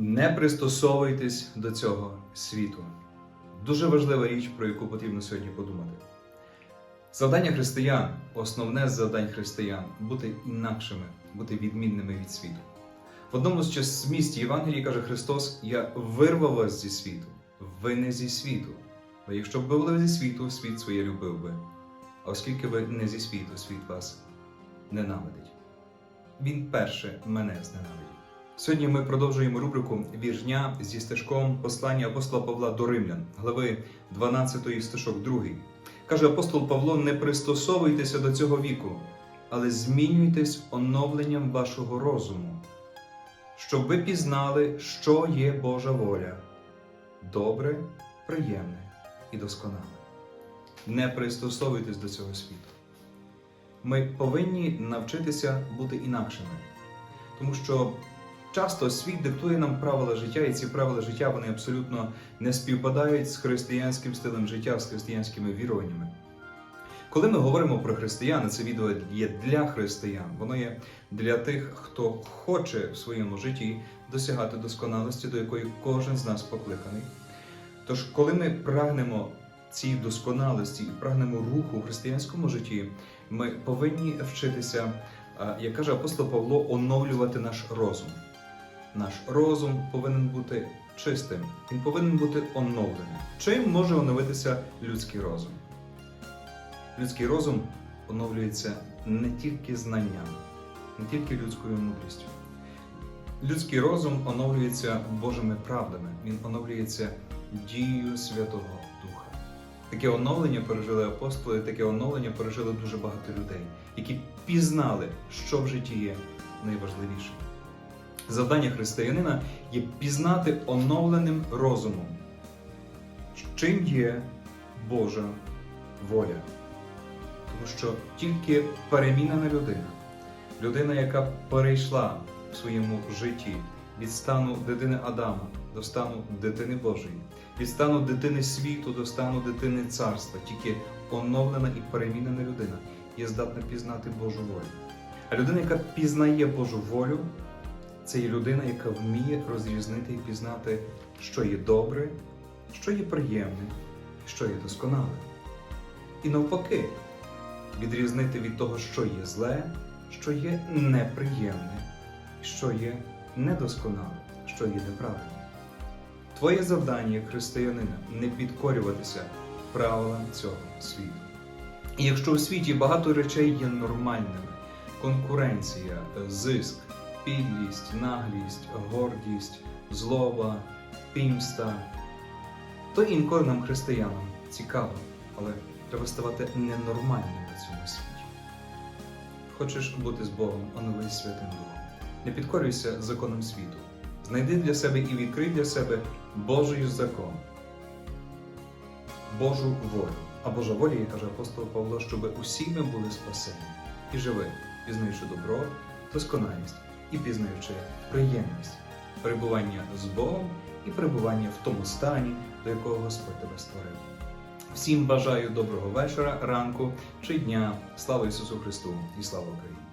Не пристосовуйтесь до цього світу. Дуже важлива річ, про яку потрібно сьогодні подумати. Завдання християн, основне з завдань християн бути інакшими, бути відмінними від світу. В одному з місць Євангелії каже Христос: Я вирвав вас зі світу, ви не зі світу. Бо якщо б ви були зі світу, світ своє любив би. А оскільки ви не зі світу, світ вас ненавидить. Він перше мене зненавидів. Сьогодні ми продовжуємо рубрику Віржня зі стежком послання апостола Павла до Римлян, глави 12 стишок 2. Каже апостол Павло: не пристосовуйтеся до цього віку, але змінюйтесь оновленням вашого розуму, щоб ви пізнали, що є Божа воля, добре, приємне і досконале. Не пристосовуйтесь до цього світу. Ми повинні навчитися бути інакшими, тому що часто світ диктує нам правила життя, і ці правила життя вони абсолютно не співпадають з християнським стилем життя, з християнськими віруваннями. Коли ми говоримо про християн, це відео є для християн, воно є для тих, хто хоче в своєму житті досягати досконалості, до якої кожен з нас покликаний. Тож, коли ми прагнемо цій досконалості і прагнемо руху в християнському житті, ми повинні вчитися, як каже апостол Павло, оновлювати наш розум. Наш розум повинен бути чистим, він повинен бути оновленим. Чим може оновитися людський розум? Людський розум оновлюється не тільки знанням, не тільки людською мудрістю. Людський розум оновлюється Божими правдами, він оновлюється дією Святого Духа. Таке оновлення пережили апостоли, таке оновлення пережили дуже багато людей, які пізнали, що в житті є найважливішим. Завдання християнина є пізнати оновленим розумом, чим є Божа воля. Тому що тільки перемінена людина, людина, яка перейшла в своєму житті від стану дитини Адама до стану дитини Божої, від стану дитини світу до стану дитини царства, тільки оновлена і перемінена людина є здатна пізнати Божу волю. А людина, яка пізнає Божу волю, це є людина, яка вміє розрізнити і пізнати, що є добре, що є приємне, що є досконале. І навпаки, відрізнити від того, що є зле, що є неприємне, що є недосконале, що є неправильне. Твоє завдання як християнина не підкорюватися правилам цього світу. І якщо у світі багато речей є нормальними: конкуренція, зиск, підлість, наглість, гордість, злоба, пімста, то інколи нам, християнам, цікаво, але треба ставати ненормальним на цьому світі. Хочеш бути з Богом, оновись Святим Духом. Не підкорюйся законам світу. Знайди для себе і відкрий для себе Божий закон, Божу волю. А Божа воля, як каже апостол Павло, щоб усі ми були спасені і живи, пізнаючи добро, досконалість і пізнаючи приємність, перебування з Богом і перебування в тому стані, до якого Господь тебе створив. Всім бажаю доброго вечора, ранку чи дня. Слава Ісусу Христу і слава Україні!